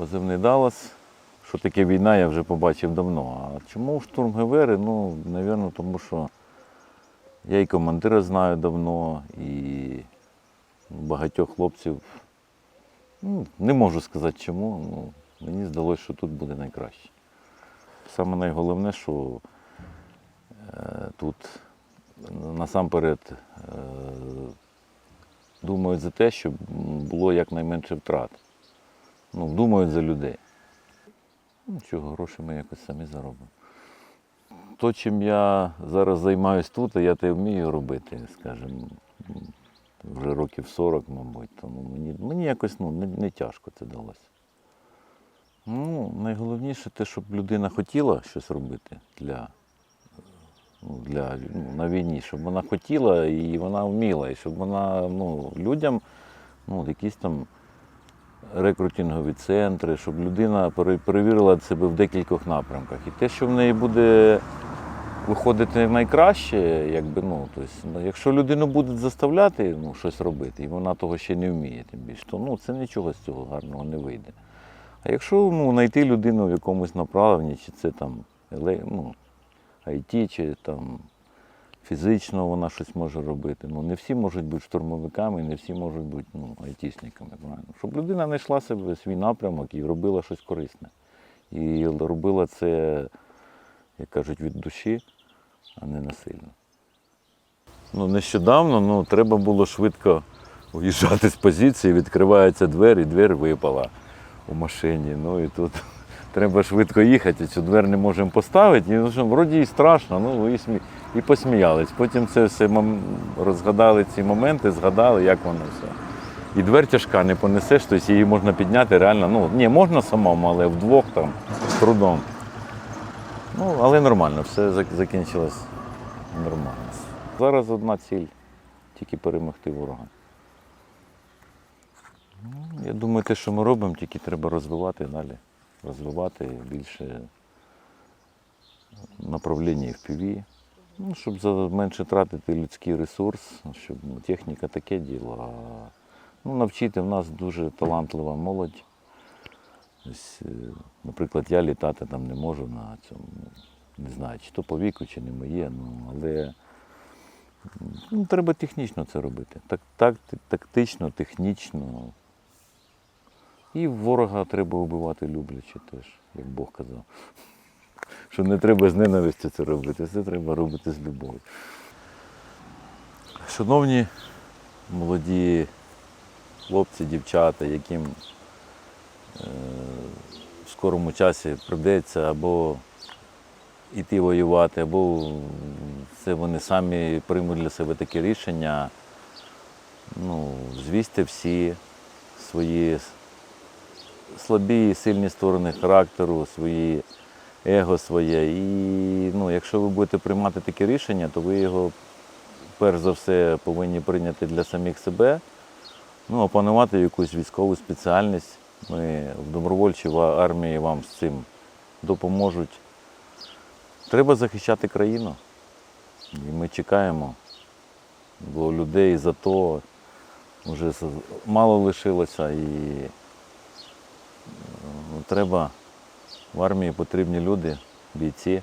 Позивний Даллас. Що таке війна, я вже побачив давно. А чому штурм ГВР? Ну, напевно, тому що я і командира знаю давно, і багатьох хлопців. Ну, не можу сказати чому. Ну, мені здалося, що тут буде найкраще. Саме найголовне, що е, тут насамперед е, думають за те, щоб було якнайменше втрат. Ну, думають за людей. Ну, чого, гроші ми якось самі заробимо. То, чим я зараз займаюся тут, я те вмію робити, скажімо, вже років 40, мабуть. Тому мені, мені якось ну, не, не тяжко це далося. Ну, найголовніше те, щоб людина хотіла щось робити для, ну, для, ну, на війні, щоб вона хотіла і вона вміла, і щоб вона ну, людям ну, якісь там рекрутингові центри, щоб людина пере- перевірила себе в декількох напрямках. І те, що в неї буде виходити найкраще, якби, ну, тобто, якщо людину будуть заставляти ну, щось робити, і вона того ще не вміє, тим більше, то ну, це нічого з цього гарного не вийде. А якщо ну, знайти людину в якомусь направленні, чи це там ну, IT, чи там фізично вона щось може робити. Ну, не всі можуть бути штурмовиками, не всі можуть бути ну, айтішниками. Правильно? Щоб людина знайшла себе свій напрямок і робила щось корисне. І робила це, як кажуть, від душі, а не насильно. Ну, нещодавно ну, треба було швидко уїжджати з позиції, відкриваються двері, і двері випала у машині. Ну і тут треба швидко їхати, цю двері не можемо поставити. Ну, що, вроді і страшно, ну і, смі... і посміялись. Потім це все розгадали ці моменти, згадали, як воно все. І двер тяжка, не понесеш, тобто її можна підняти реально. Ну, ні, можна самому, але вдвох там з трудом. Ну, але нормально, все закінчилось нормально. Зараз одна ціль тільки перемогти ворога. Ну, Я думаю, те, що ми робимо, тільки треба розвивати далі. Розвивати більше направлення в ПВ, ну, щоб менше тратити людський ресурс, щоб техніка таке діло. А ну, навчити в нас дуже талантлива молодь. Ось, е, наприклад, я літати там не можу на цьому. Не знаю, чи то по віку, чи не моє, ну, але ну, треба технічно це робити. Так, так, тактично, технічно. І ворога треба вбивати люблячи теж, як Бог казав. Що не треба з ненавистю це робити, це треба робити з любов'ю. Шановні молоді хлопці, дівчата, яким е, в скорому часі прийдеться або йти воювати, або це вони самі приймуть для себе таке рішення. Ну, звісьте всі свої слабі і сильні сторони характеру, свої его своє. І ну, якщо ви будете приймати таке рішення, то ви його перш за все повинні прийняти для самих себе, ну, опанувати якусь військову спеціальність. Ми в добровольчій армії вам з цим допоможуть. Треба захищати країну. І ми чекаємо, бо людей за то вже мало лишилося і треба в армії потрібні люди, бійці.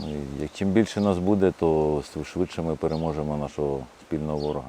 Ну, чим більше нас буде, то швидше ми переможемо нашого спільного ворога.